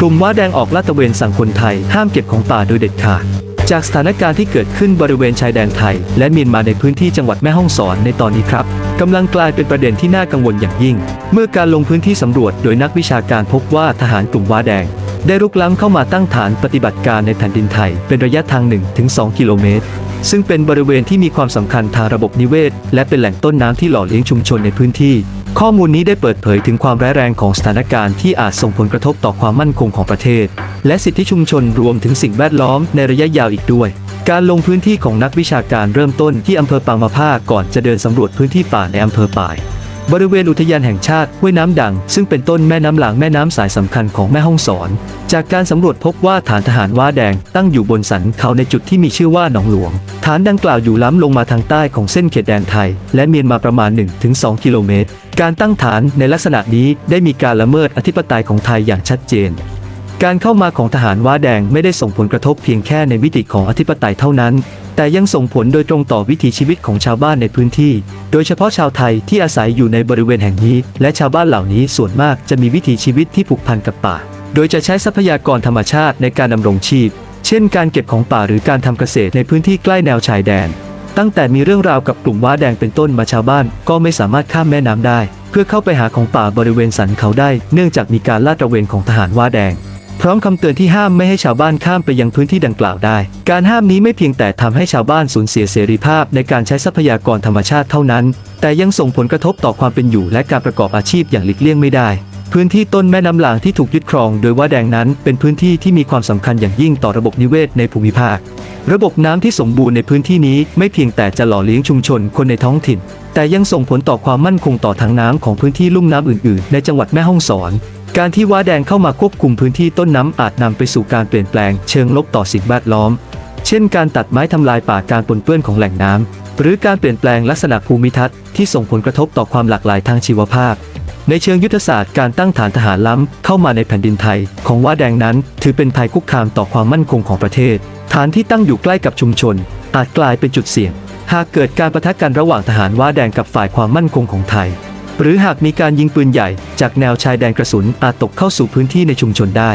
กลุ่มว้าแดงออกลาดตระเวนสั่งคนไทย ห้ามเก็บของป่าโดยเด็ดขาดจากสถานการณ์ที่เกิดขึ้นบริเวณชายแดนไทย และเมียนมาในพื้นที่จังหวัดแม่ฮ่องสอนในตอนนี้ครับกำลังกลายเป็นประเด็นที่น่ากังวลอย่างยิ่ง เมื่อการลงพื้นที่สำรวจโดยนักวิชาการพบว่าทหารกลุ่มว้าแดง ได้รุกล้ำเข้ามาตั้งฐานปฏิบัติการในแผ่นดินไทย เป็นระยะทาง 1-2 กิโลเมตร ซึ่งเป็นบริเวณที่มีความสำคัญทางระบบนิเวศ และเป็นแหล่งต้นน้ำที่หล่อเลี้ยงชุมชนในพื้นที่ ข้อมูลนี้ได้เปิดเผยถึงความร้ายแรงของสถานการณ์ที่อาจส่งผลกระทบต่อความมั่นคงของประเทศ และสิทธิชุมชนรวมถึงสิ่งแวดล้อมในระยะยาวอีกด้วยการลงพื้นที่ของนักวิชาการเริ่มต้นที่อำเภอปางมะผ้าก่อนจะเดินสำรวจพื้นที่ป่าในอำเภอป่าย บริเวณอุทยานแห่งชาติห้วยน้ำดัง ซึ่งเป็นต้นแม่น้ำหลางแม่น้ำสายสำคัญของแม่ฮ่องสอน จากการสำรวจพบว่าฐานทหารว้าแดงตั้งอยู่บนสันเขาในจุดที่มีชื่อว่าหนองหลวง ฐานดังกล่าวอยู่ล้ำลงมาทางใต้ของเส้นเขตแดนไทย และเมียนมาประมาณ 1-2 กิโลเมตร การตั้งฐานในลักษณะนี้ได้มีการละเมิดอธิปไตยของไทยอย่างชัดเจนการเข้ามาของทหารว้าแดงไม่ได้ส่งผลกระทบเพียงแค่ในวิติของอธิปไตยเท่านั้น แต่ยังส่งผลโดยตรงต่อวิถีชีวิตของชาวบ้านในพื้นที่ โดยเฉพาะชาวไทยที่อาศัยอยู่ในบริเวณแห่งนี้ และชาวบ้านเหล่านี้ส่วนมากจะมีวิถีชีวิตที่ผูกพันกับป่า โดยจะใช้ทรัพยากรธรรมชาติในการดำรงชีพ เช่น การเก็บของป่าหรือการทำเกษตรในพื้นที่ใกล้แนวชายแดน ตั้งแต่มีเรื่องราวกับกลุ่มว้าแดงเป็นต้นมาชาวบ้าน ก็ไม่สามารถข้ามแม่น้ำได้ เพื่อเข้าไปหาของป่าบริเวณสันเขาได้ เนื่องจากมีการลาดตระเวนของทหารว้าแดง พร้อมคำเตือนที่ห้ามไม่ให้ชาวบ้านข้ามไปยังพื้นที่ดังกล่าวได้ การห้ามนี้ไม่เพียงแต่ทำให้ชาวบ้านสูญเสียเสรีภาพในการใช้ทรัพยากรธรรมชาติเท่านั้น แต่ยังส่งผลกระทบต่อความเป็นอยู่และการประกอบอาชีพอย่างหลีกเลี่ยงไม่ได้พื้นที่ต้นแม่น้ำหลางที่ถูกยึดครองโดยว่าแดงนั้นเป็นพื้นที่ที่มีความสำคัญอย่างยิ่งต่อระบบนิเวศในภูมิภาค ระบบน้ำที่สมบูรณ์ในพื้นที่นี้ไม่เพียงแต่จะหล่อเลี้ยงชุมชนคนในท้องถิ่น แต่ยังส่งผลต่อความมั่นคงต่อทางน้ำของพื้นที่ลุ่มน้ำอื่นๆ ในจังหวัดแม่ฮ่องสอน การที่ว้าแดงเข้ามาควบคุมพื้นที่ต้นน้ำอาจนำไปสู่การเปลี่ยนแปลงเชิงลบต่อสิ่งแวดล้อม เช่นการตัดไม้ทำลายป่าการปนเปื้อนของแหล่งน้ำหรือการเปลี่ยนแปลงลักษณะภูมิทัศน์ที่ส่งผลกระทบต่อความหลากหลายทางชีวภาพ ในเชิงยุทธศาสตร์การตั้งฐานทหารล้ำเข้ามาในแผ่นดินไทย ของว้าแดงนั้น ถือเป็นภัยคุกคามต่อความมั่นคงของประเทศ ฐานที่ตั้งอยู่ใกล้กับชุมชน อาจกลายเป็นจุดเสี่ยง หากเกิดการประทะกันระหว่างทหารว้าแดงกับฝ่ายความมั่นคงของไทย หรือหากมีการยิงปืนใหญ่จากแนวชายแดนกระสุนอาจตกเข้าสู่พื้นที่ในชุมชนได้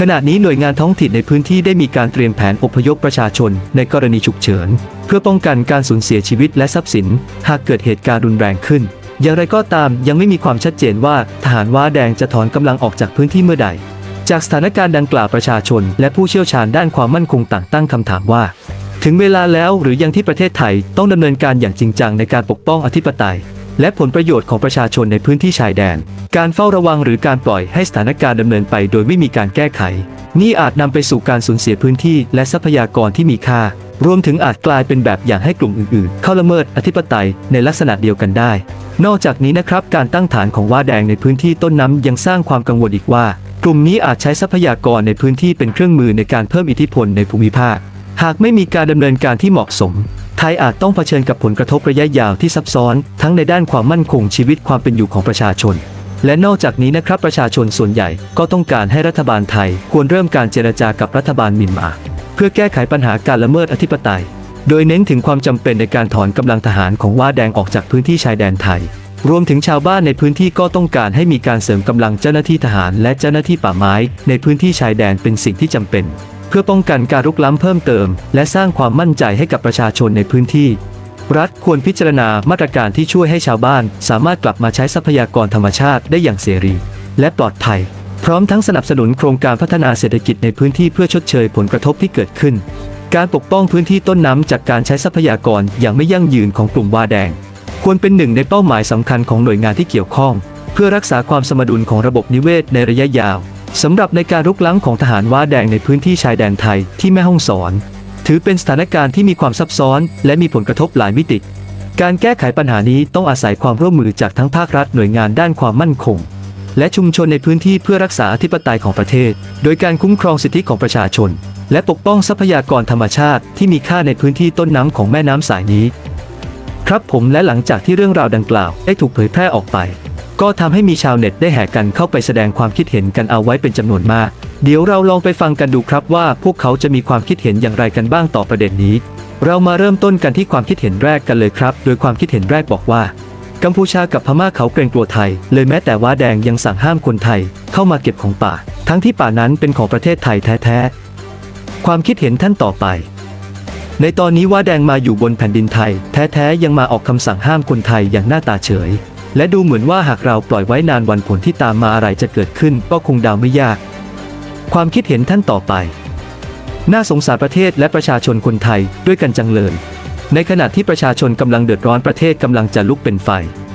ขณะนี้หน่วยงานท้องถิ่นในพื้นที่ได้มีการเตรียมแผนอพยพประชาชนในกรณีฉุกเฉิน เพื่อป้องกันการสูญเสียชีวิตและทรัพย์สิน หากเกิดเหตุการณ์รุนแรงขึ้น อย่างไรก็ตามยังไม่มีความชัดเจนว่าทหารว้าแดงจะถอนกำลังออกจากพื้นที่เมื่อใด จากสถานการณ์ดังกล่าวประชาชน และผู้เชี่ยวชาญด้านความมั่นคงต่างตั้งคำถามว่า ถึงเวลาแล้วหรือยังที่ประเทศไทยต้องดำเนินการอย่างจริงจังในการปกป้องอธิปไตย และผลประโยชน์ของประชาชนในพื้นที่ชายแดน การเฝ้าระวังหรือการปล่อยให้สถานการณ์ดำเนินไปโดยไม่มีการแก้ไข นี่อาจนำไปสู่การสูญเสียพื้นที่และทรัพยากรที่มีค่า รวมถึงอาจกลายเป็นแบบอย่างให้กลุ่มอื่นๆ เข้าละเมิดอธิปไตยในลักษณะเดียวกันได้ นอกจากนี้นะครับการตั้งฐานของว่าแดงในพื้นที่ต้นน้ำยังสร้างความกังวลอีกว่า กลุ่มนี้อาจใช้ทรัพยากรในพื้นที่เป็นเครื่องมือในการเพิ่มอิทธิพลในภูมิภาค หากไม่มีการดำเนินการที่เหมาะสม ไทยอาจต้องเผชิญกับผลกระทบระยะยาวที่ซับซ้อน ทั้งในด้านความมั่นคงชีวิตความเป็นอยู่ของประชาชน และนอกจากนี้นะครับประชาชนส่วนใหญ่ก็ต้องการให้รัฐบาลไทย ควรเริ่มการเจรจากับรัฐบาลมียนมา เพื่อแก้ไขปัญหาการละเมิดอธิปไตย โดยเน้นถึงความจำเป็นในการถอนกำลังทหารของว่าแดงออกจากพื้นที่ชายแดนไทย รวมถึงชาวบ้านในพื้นที่ก็ต้องการให้มีการเสริมกำลังเจ้าหน้าที่ทหาร และเจ้าหน้าที่ป่าไม้ ในพื้นที่ชายแดนเป็นสิ่งที่จำเป็น เพื่อป้องกันการรุกล้ำเพิ่มเติม และสร้างความมั่นใจให้กับประชาชนในพื้นที่ รัฐควรพิจารณามาตรการที่ช่วยให้ชาวบ้าน สามารถกลับมาใช้ทรัพยากรธรรมชาติได้อย่างเสรี และปลอดภัย พร้อมทั้งสนับสนุนโครงการพัฒนาเศรษฐกิจในพื้นที่เพื่อชดเชยผลกระทบที่เกิดขึ้น การปกป้องพื้นที่ต้นน้ำจากการใช้ทรัพยากรอย่างไม่ยั่งยืนของกลุ่มวาแดง ควรเป็นหนึ่งในเป้าหมายสำคัญของหน่วยงานที่เกี่ยวข้อง เพื่อรักษาความสมดุลของระบบนิเวศในระยะยาว สำหรับในการรุกล้ำของทหารว้าแดงในพื้นที่ชายแดนไทยที่แม่ฮ่องสอน ถือเป็นสถานการณ์ที่มีความซับซ้อน และมีผลกระทบหลายมิติ การแก้ไขปัญหานี้ต้องอาศัยความร่วมมือจากทั้งภาครัฐหน่วยงานด้านความมั่นคง และชุมชนในพื้นที่เพื่อรักษาอธิปไตยของประเทศ โดยการคุ้มครองสิทธิของประชาชน และปกป้องทรัพยากรธรรมชาติที่มีค่าในพื้นที่ต้นน้ำของแม่น้ำสายนี้ ครับผมและหลังจากที่เรื่องราวดังกล่าวได้ถูกเผยแพร่ออกไป ก็ทำให้มีชาวเน็ตได้แห่กันเข้าไปแสดงความคิดเห็นกันเอาไว้เป็นจำนวนมาก เดี๋ยวเราลองไปฟังกันดูครับว่าพวกเขาจะมีความคิดเห็นอย่างไรกันบ้างต่อประเด็นนี้ เรามาเริ่มต้นกันที่ความคิดเห็นแรกกันเลยครับ โดยความคิดเห็นแรกบอกว่า กัมพูชากับพม่าเขาเกรงกลัวไทย เลยแม้แต่ว้าแดงยังสั่งห้ามคนไทย เข้ามาเก็บของป่า ทั้งที่ป่านั้นเป็นของประเทศไทยแท้ๆ ความคิดเห็นท่านต่อไปในตอนนี้ว้าแดงมาอยู่บนแผ่นดินไทย แท้ ๆ ยังมาออกคำสั่งห้ามคนไทยอย่างหน้าตาเฉย และดูเหมือนว่าหากเราปล่อยไว้นานวันผลที่ตามมาอะไรจะเกิดขึ้นก็คงเดาไม่ยาก ความคิดเห็นท่านต่อไป น่าสงสารประเทศและประชาชนคนไทยด้วยกันจังเลย ในขณะที่ประชาชนกำลังเดือดร้อนประเทศกำลังจะลุกเป็นไฟ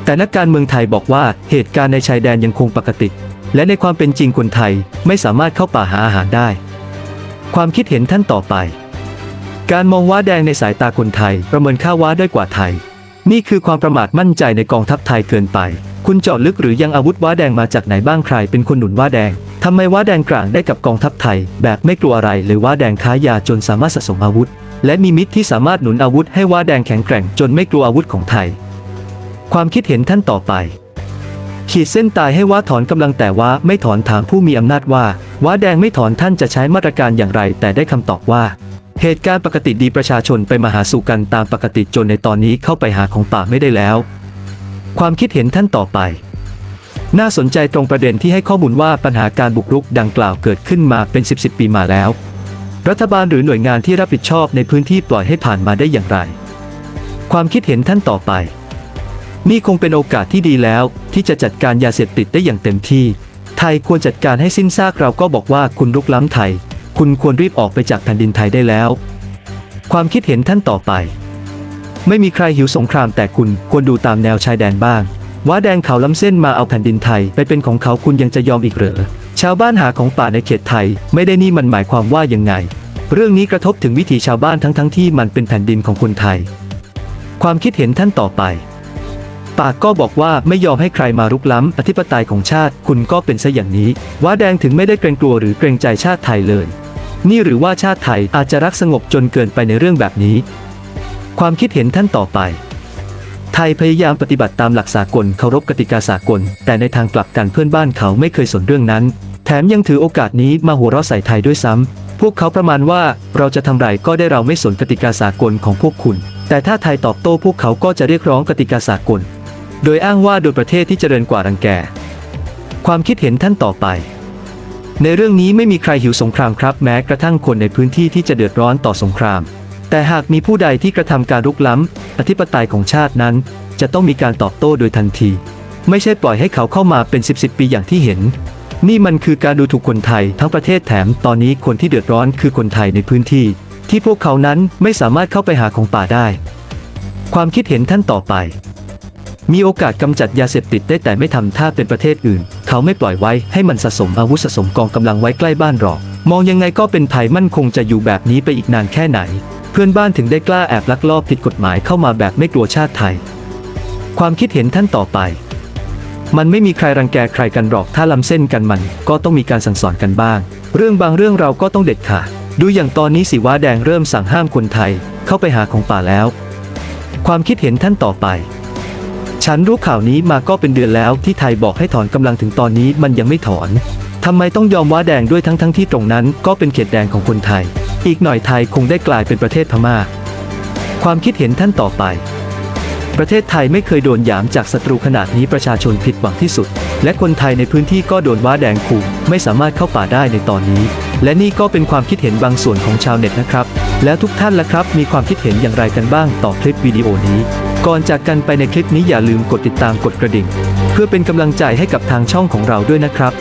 แต่นักการเมืองไทยบอกว่าเหตุการณ์ในชายแดนยังคงปกติ และในความเป็นจริงคนไทยไม่สามารถเข้าป่าหาอาหารได้ ความคิดเห็นท่านต่อไป การมองว้าแดงในสายตาคนไทยประเมินค่าว้าด้อยกว่าไทย นี่คือความประมาทมั่นใจในกองทัพไทยเกินไป คุณเจาะลึกหรือยังอาวุธว้าแดงมาจากไหนบ้างใครเป็นคนหนุนว้าแดงทำไมว้าแดงกลางได้กับกองทัพไทย แบบไม่กลัวอะไรเลยว้าแดงค้ายาจนสามารถสะสมอาวุธ และมีมิตรที่สามารถหนุนอาวุธให้ว้าแดงแข็งแกร่งจนไม่กลัวอาวุธของไทย ความคิดเห็นท่านต่อไปขีดเส้นตายให้ว่าถอนกำลังแต่ว่าไม่ถอนถามผู้มีอำนาจว่าว่าแดงไม่ถอนท่านจะใช้มาตรการอย่างไร แต่ได้คำตอบว่า เหตุการณ์ปกติดีประชาชนไปมาหาสู่กันตามปกติจนในตอนนี้เข้าไปหาของป่าไม่ได้แล้ว ความคิดเห็นท่านต่อไป น่าสนใจตรงประเด็นที่ให้ข้อมูลว่าปัญหาการบุกรุกดังกล่าวเกิดขึ้นมาเป็น 10บสปีมาแล้ว รัฐบาลหรือหน่วยงานที่รับผิดชอบในพื้นที่ปล่อยให้ผ่านมาได้อย่างไร ความคิดเห็นท่านต่อไป นี่คงเป็นโอกาสที่ดีแล้ว ที่จะจัดการยาเสพติดได้อย่างเต็มที่ ไทยควรจัดการให้สิ้นซากเราก็บอกว่าคุณรุกล้ำไทย คุณควรรีบออกไปจากแผ่นดินไทยได้แล้ว ความคิดเห็นท่านต่อไป ไม่มีใครหิวสงครามแต่คุณควรดูตามแนวชายแดนบ้าง ว่าแดงเขาล้ำเส้นมาเอาแผ่นดินไทยไปเป็นของเขาคุณยังจะยอมอีกเหรอชาวบ้านหาของป่าในเขตไทย ไม่ได้นี่มันหมายความว่ายังไง เรื่องนี้กระทบถึงวิถีชาวบ้านทั้งทั้งที่มันเป็นแผ่นดินของคนไทย ความคิดเห็นท่านต่อไป ปากก็บอกว่าไม่ยอมให้ใครมารุกล้ำอธิปไตยของชาติ คุณก็เป็นซะอย่างนี้ ว่าแดงถึงไม่ได้เกรงกลัวหรือเกรงใจชาติไทยเลย นี่หรือว่าชาติไทยอาจจะรักสงบจนเกินไปในเรื่องแบบนี้ ความคิดเห็นท่านต่อไป ไทยพยายามปฏิบัติตามหลักสากลเคารพกติกาสากล แต่ในทางกลับกันเพื่อนบ้านเขาไม่เคยสนเรื่องนั้น แถมยังถือโอกาสนี้มาหัวเราะใส่ไทยด้วยซ้ำ พวกเขาประมาณว่าเราจะทำไรก็ได้เราไม่สนกติกาสากลของพวกคุณ แต่ถ้าไทยตอบโต้พวกเขาก็จะเรียกร้องกติกาสากล โดยอ้างว่าโดยประเทศที่เจริญกว่ารังแก ความคิดเห็นท่านต่อไป ในเรื่องนี้ไม่มีใครหิวสงครามครับ แม้กระทั่งคนในพื้นที่ที่จะเดือดร้อนต่อสงคราม แต่หากมีผู้ใดที่กระทำการรุกล้ำอธิปไตยของชาตินั้น จะต้องมีการตอบโต้โดยทันที ไม่ใช่ปล่อยให้เขาเข้ามาเป็น 10บสปีอย่างที่เห็น นี่มันคือการดูถูกคนไทยทั้งประเทศแถมตอนนี้คนที่เดือดร้อนคือคนไทยในพื้นที่ ที่พวกเขานั้นไม่สามารถเข้าไปหาของป่าได้ ความคิดเห็นท่านต่อไป มีโอกาสกำจัดยาเสพติดได้แต่ไม่ทำท่าเป็นประเทศอื่น เขาไม่ปล่อยไว้ให้มันสะสมอาวุธสะสมกองกำลังไว้ใกล้บ้านหรอก มองยังไงก็เป็นภัยมั่นคงจะอยู่แบบนี้ไปอีกนานแค่ไหน เพื่อนบ้านถึงได้กล้าแอบลักลอบผิดกฎหมายเข้ามาแบบไม่กลัวชาติไทย ความคิดเห็นท่านต่อไป มันไม่มีใครรังแกใครกันหรอกถ้าล้ำเส้นกันมันก็ต้องมีการสั่งสอนกันบ้าง เรื่องบางเรื่องเราก็ต้องเด็ดขาดดูอย่างตอนนี้สิว่าแดงเริ่มสั่งห้ามคนไทย เข้าไปหาของป่าแล้ว ความคิดเห็นท่านต่อไป ฉันรู้ข่าวนี้มาก็เป็นเดือนแล้วที่ไทยบอกให้ถอนกำลังถึงตอนนี้มันยังไม่ถอนทำไมต้องยอมว้าแดงด้วยทั้งทั้งที่ตรงนั้นก็เป็นเขตแดงของคนไทย อีกหน่อยไทยคงได้กลายเป็นประเทศพม่า ความคิดเห็นท่านต่อไป ประเทศไทยไม่เคยโดนหยามจากศัตรูขนาดนี้ประชาชนผิดหวังที่สุด และคนไทยในพื้นที่ก็โดนว้าแดงขู่ไม่สามารถเข้าป่าได้ในตอนนี้ และนี่ก็เป็นความคิดเห็นบางส่วนของชาวเน็ตนะครับ แล้วทุกท่านล่ะครับ มีความคิดเห็นอย่างไรกันบ้างต่อคลิปวิดีโอนี้ ก่อนจากกันไปในคลิปนี้อย่าลืมกดติดตามกดกระดิ่ง เพื่อเป็นกำลังใจให้กับทางช่องของเราด้วยนะครับ